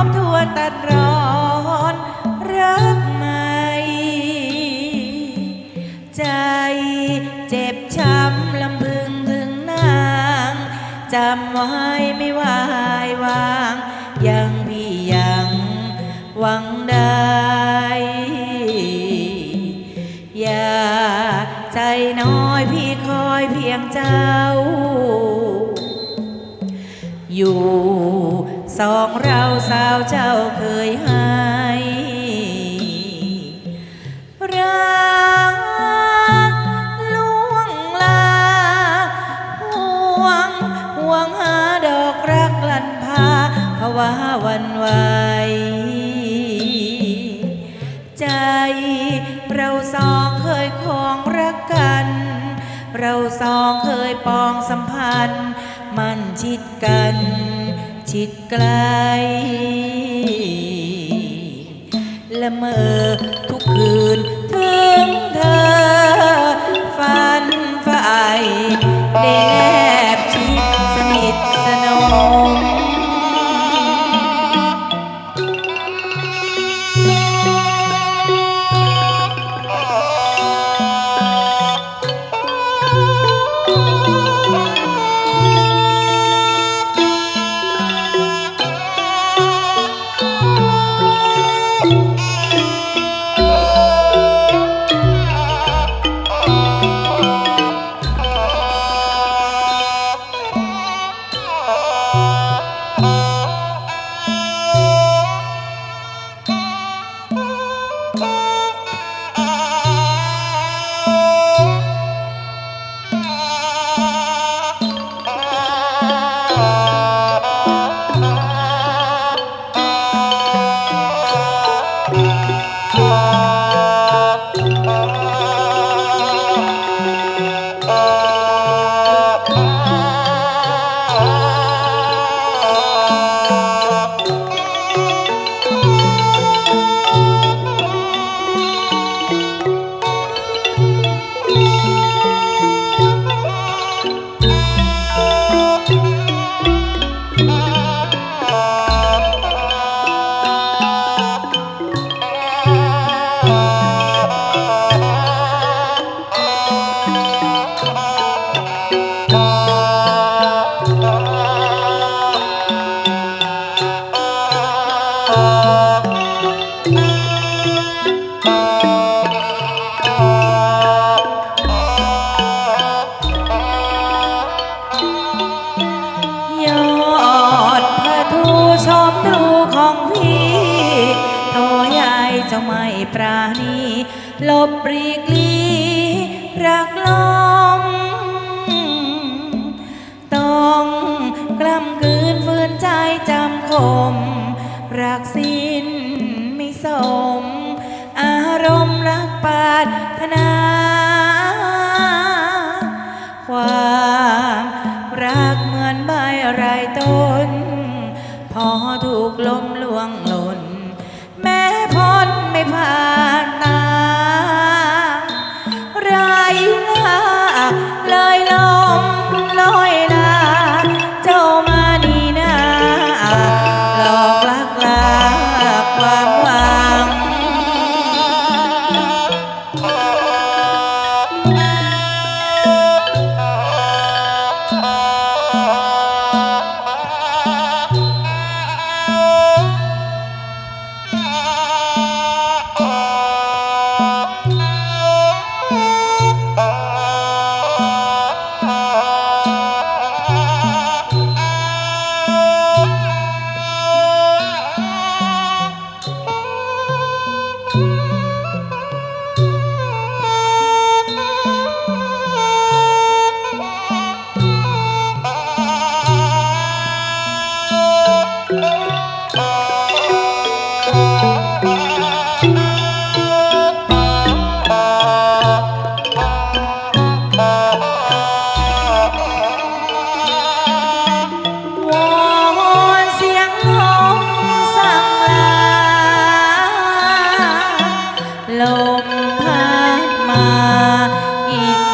อบทวนตัดรอนรักใหม่ ใจเจ็บช้ำลำพึงถึงนางจำไว้ไม่ว่า สองเราสาวเจ้าเคยหา บปรีกลีรักลมต้องกล้ำกืนฝืนใจจำคม รักสิ้นไม่สม อารมณ์รักปาดธนา ความรักเหมือนใบไรต้น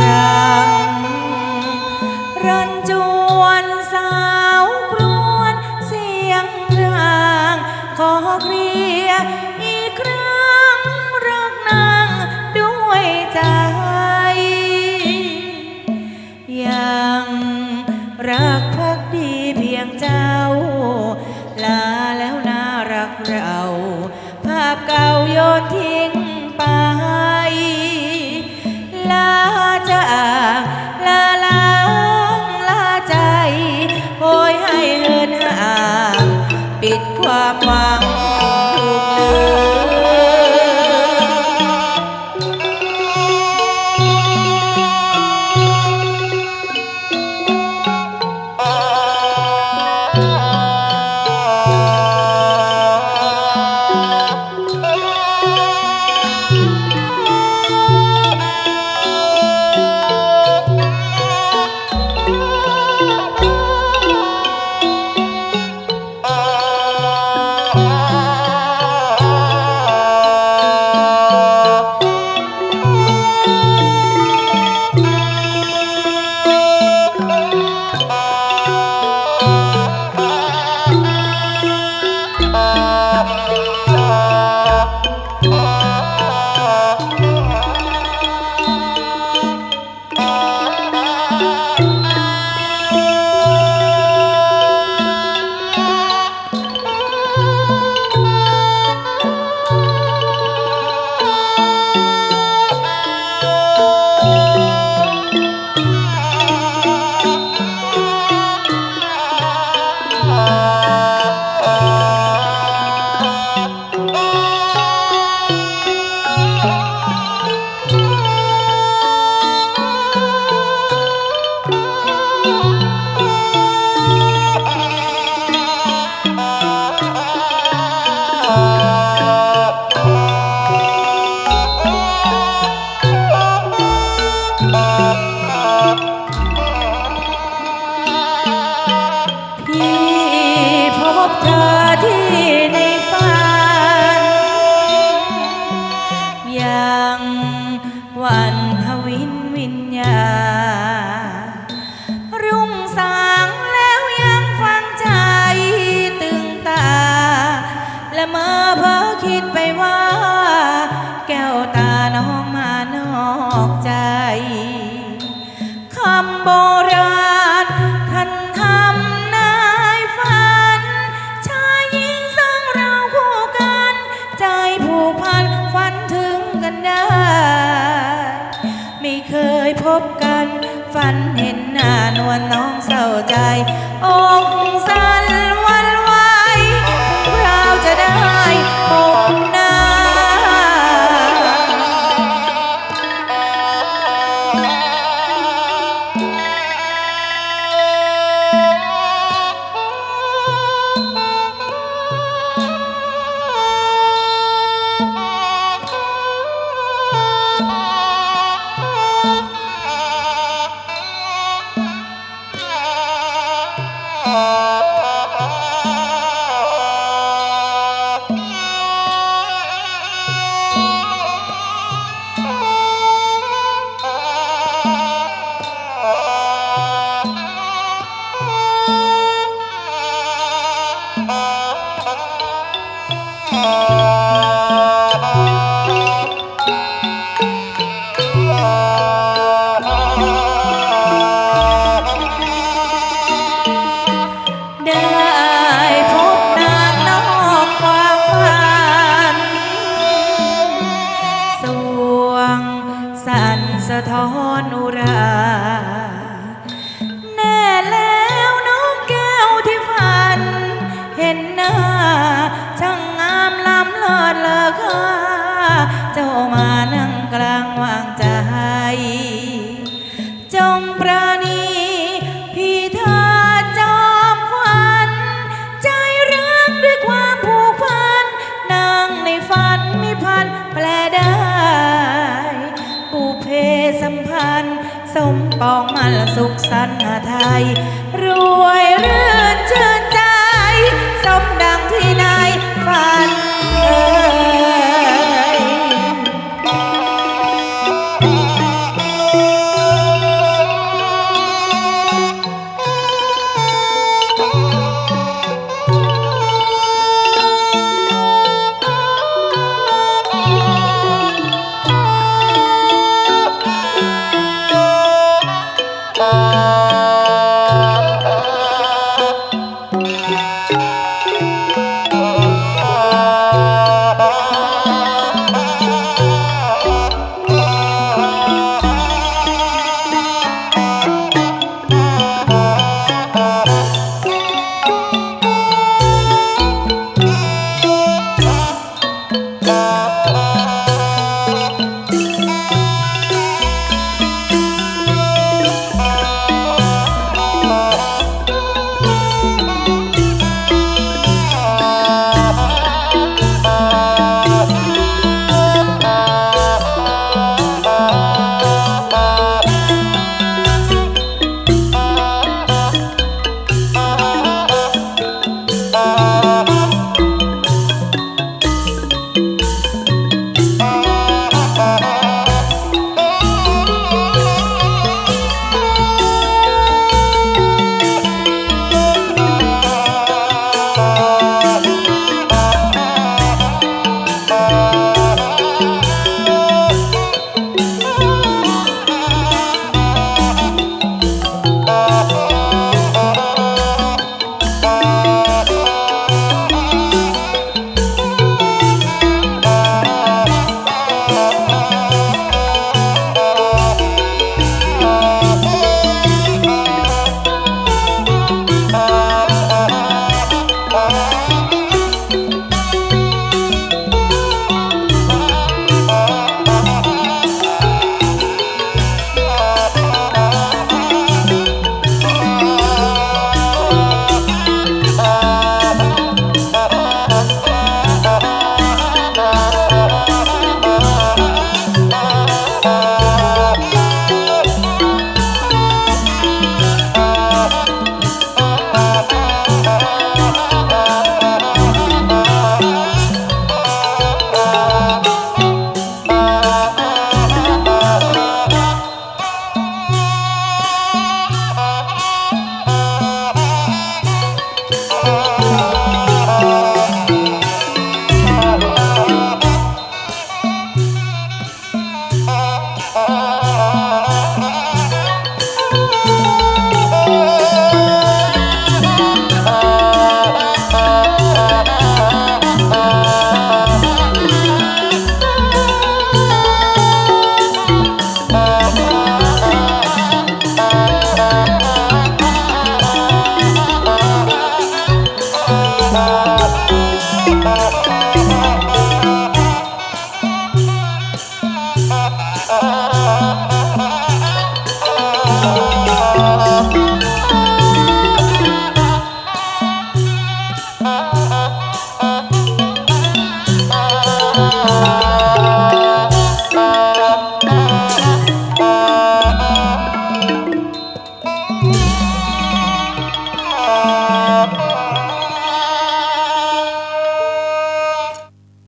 Yeah. ดความหวัง ฝันเห็นหน้านวลน้องเศร้าใจ องค์าันหาไทยรวย